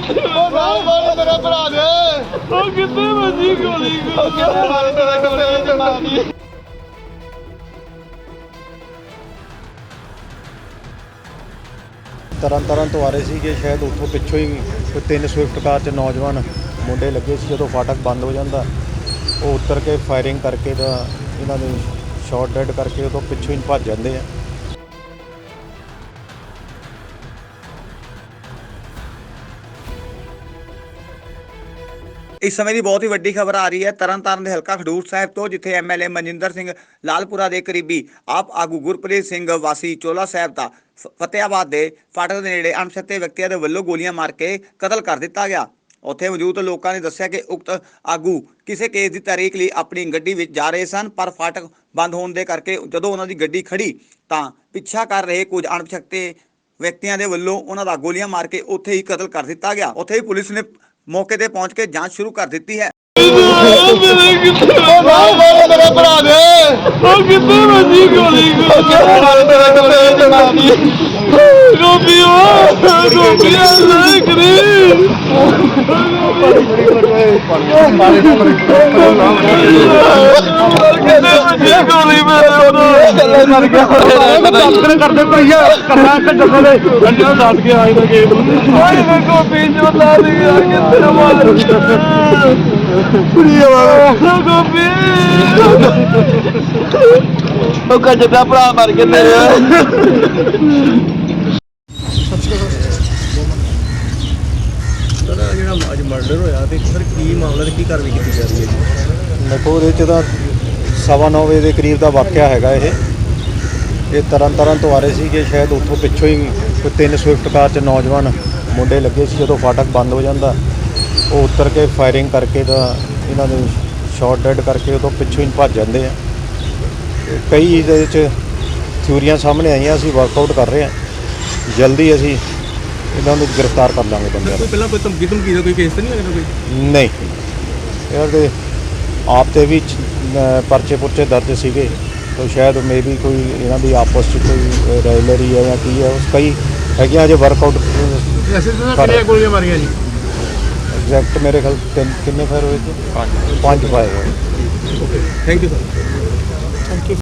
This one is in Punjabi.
ਉਹ ਨਾਲ ਮਾਰ ਮੇਰੇ ਭਰਾ ਦੇ ਉਹ ਕਿੱਥੇ ਵੱਜੀ ਗੋਲੀ ਕਿਹਨੇ ਮਾਰੀ ਤੇਰੇ ਕੋਲੇ ਜਨਾਨੀ ਤਰਨ ਤਾਰਨ ਤੋਂ ਆ ਰਹੇ ਸੀਗੇ ਸ਼ਾਇਦ ਉੱਥੋਂ ਪਿੱਛੋਂ ਹੀ ਕੋਈ ਤਿੰਨ ਸਵਿਫਟ ਕਾਰ 'ਚ ਨੌਜਵਾਨ ਮੁੰਡੇ ਲੱਗੇ ਸੀ ਜਦੋਂ ਫਾਟਕ ਬੰਦ ਹੋ ਜਾਂਦਾ। ਉਹ ਉਤਰ ਕੇ ਫਾਇਰਿੰਗ ਕਰਕੇ ਤਾਂ ਇਹਨਾਂ ਨੂੰ ਸ਼ਾਟ ਡੈਡ ਕਰਕੇ ਉਦੋਂ ਪਿੱਛੋਂ ਹੀ ਭੱਜ ਜਾਂਦੇ ਆ। ਇਸ ਸਮੇਂ ਦੀ ਬਹੁਤ ਹੀ ਵੱਡੀ ਖਬਰ ਆ ਰਹੀ ਹੈ ਤਰਨਤਾਰਨ ਦੇ ਹਲਕਾ ਖਡੂਰ ਸਾਹਿਬ ਤੋਂ, ਜਿੱਥੇ ਐਮਐਲਏ ਮਨਜਿੰਦਰ ਸਿੰਘ ਲਾਲਪੁਰਾ ਦੇ ਕਰੀਬੀ ਆਪ ਆਗੂ ਗੁਰਪ੍ਰੀਤ ਸਿੰਘ ਵਾਸੀ ਚੋਲਾ ਸਾਹਿਬ ਦਾ ਫ- ਫਤਿਆਬਾਦ ਦੇ ਫਾਟਕ ਦੇ ਨੇੜੇ ਅਣਪਛਾਤੇ ਵਿਅਕਤੀਆਂ ਦੇ ਵੱਲੋਂ ਗੋਲੀਆਂ ਮਾਰ ਕੇ ਕਤਲ ਕਰ ਦਿੱਤਾ ਗਿਆ। ਉੱਥੇ ਮੌਜੂਦ ਲੋਕਾਂ ਨੇ ਦੱਸਿਆ ਕਿ ਉਕਤ ਆਗੂ ਕਿਸੇ ਕੇਸ ਦੀ ਤਾਰੀਖ ਲਈ ਆਪਣੀ ਗੱਡੀ ਵਿੱਚ ਜਾ ਰਹੇ ਸਨ, ਪਰ ਫਾਟਕ ਬੰਦ ਹੋਣ ਦੇ ਕਰਕੇ ਜਦੋਂ ਉਹਨਾਂ ਦੀ ਗੱਡੀ ਖੜੀ ਤਾਂ ਪਿੱਛਾ ਕਰ ਰਹੇ ਕੁਝ ਅਣਪਛਾਤੇ ਵਿਅਕਤੀਆਂ ਦੇ ਵੱਲੋਂ ਉਹਨਾਂ ਦਾ ਗੋਲੀਆਂ ਮਾਰ ਕੇ ਉੱਥੇ ਹੀ ਕਤਲ ਕਰ ਦਿੱਤਾ ਗਿਆ। ਉੱਥੇ ਹੀ ਪੁਲਿਸ ਨੇ ਮੌਕੇ ਤੇ ਪਹੁੰਚ ਕੇ ਜਾਂਚ ਸ਼ੁਰੂ ਕਰ ਦਿੱਤੀ ਹੈ। ਮੇਰੇ ਭਰਾ ਦੇ ਉਹ ਕਿੱਥੇ ਵੱਜੀ ਗੋਲੀ ਗੋਪੀ ਉਹ ਗੋਪੀ ਲੈ ਕਰੀ ਕਿੱਥੇ ਵੱਜੀ ਮਰ ਗਿਆ। ਕਰਦੇ ਕਰਦੇ ਭਈਆ ਕਰਨਾ ਕਿ ਜੱਫੇ ਦੇ ਗੰਡਿਆਂ ਦੱਸ ਕੇ ਆਏ ਦਾ ਗੇਟ ਓਏ ਮੈਂ ਗੋਪੀ ਜੋ ਲਾ ਦੀ ਯਾਰ ਕਿੱਥੇ ਮਾਰ ਕੁੜੀ ਆ ਗੋਪੀ। ਉਹ ਕੱਜ ਦਾ ਭਰਾ ਮਰ ਕੇ ਤੇਰੇ। ਸਰ ਜਿਹੜਾ ਅੱਜ ਮਰਡਰ ਹੋਇਆ ਤੇ ਸਰ ਕੀ ਮਾਮਲਾ ਤੇ ਕੀ ਕਾਰਵਾਈ ਕੀਤੀ ਜਾ ਰਹੀ ਹੈ ਜੀ? ਦੇਖੋ ਚ ਤਾਂ ਸਵਾ ਨੌ ਵਜੇ ਦੇ ਕਰੀਬ ਦਾ ਵਾਕਿਆ ਹੈਗਾ ਇਹ। ਇਹ ਤਰਨ ਤਾਰਨ ਤੋਂ ਆ ਰਹੇ ਸੀਗੇ ਸ਼ਾਇਦ ਉੱਥੋਂ ਪਿੱਛੋਂ ਹੀ ਕੋਈ ਤਿੰਨ ਸਵਿਫਟ ਕਾਰ 'ਚ ਨੌਜਵਾਨ ਮੁੰਡੇ ਲੱਗੇ ਸੀ ਜਦੋਂ ਫਾਟਕ ਬੰਦ ਹੋ ਜਾਂਦਾ। ਉਹ ਉਤਰ ਕੇ ਫਾਇਰਿੰਗ ਕਰਕੇ ਤਾਂ ਇਹਨਾਂ ਨੂੰ ਸ਼ਾਟ ਡੈਡ ਕਰਕੇ ਉਦੋਂ ਪਿੱਛੋਂ ਹੀ ਭੱਜ ਜਾਂਦੇ ਆ। ਤੇ ਕਈ ਇਹਦੇ ਵਿੱਚ ਥਿਊਰੀਆਂ ਸਾਹਮਣੇ ਆਈਆਂ ਅਸੀਂ ਵਰਕਆਊਟ ਕਰ ਰਹੇ ਹਾਂ ਜਲਦੀ ਅਸੀਂ ਇਹਨਾਂ ਨੂੰ ਗ੍ਰਿਫਤਾਰ ਕਰ ਲਾਂਗੇ ਬੰਦਿਆਂ ਨੂੰ। ਪਹਿਲਾਂ ਕੋਈ ਧਮਕੀ ਧਮਕੀ ਦਾ ਕੋਈ ਕੇਸ ਤਾਂ ਨਹੀਂ ਹੋਇਆ ਕੋਈ? ਨਹੀਂ। ਇਹਨਾਂ ਦੇ ਆਪ ਤੇ ਵੀ ਚ- ਅਹ ਪਰਚੇ ਪੁਰਚੇ ਦਰਜ ਸੀਗੇ। ਤਾਂ ਸ਼ਾਇਦ ਮੇਬੀ ਕੋਈ ਇਹਨਾਂ ਦੀ ਆਪਸ ਚ ਕੋਈ ਰਾਇਲਰੀ ਹੈ ਜਾਂ ਕੀ ਹੈ ਉਸ ਕਈ ਹੈਗੀਆਂ ਅਜੇ ਵਰਕਆਊਟ ਐਸੇ ਤਾਂ ਕਿੰਨੀਆਂ ਗੋਲੀਆਂ ਮਾਰੀਆਂ ਜੀ? ਐਗਜ਼ੈਕਟ ਮੇਰੇ ਖਿਆਲ ਤਿੰਨ ਕਿੰਨੇ ਫਾਇਰ ਹੋਏ ਸੀ? ਪੰਜ। ਪੰਜ ਫਾਇਰ ਹੋਏ। Okay thank you sir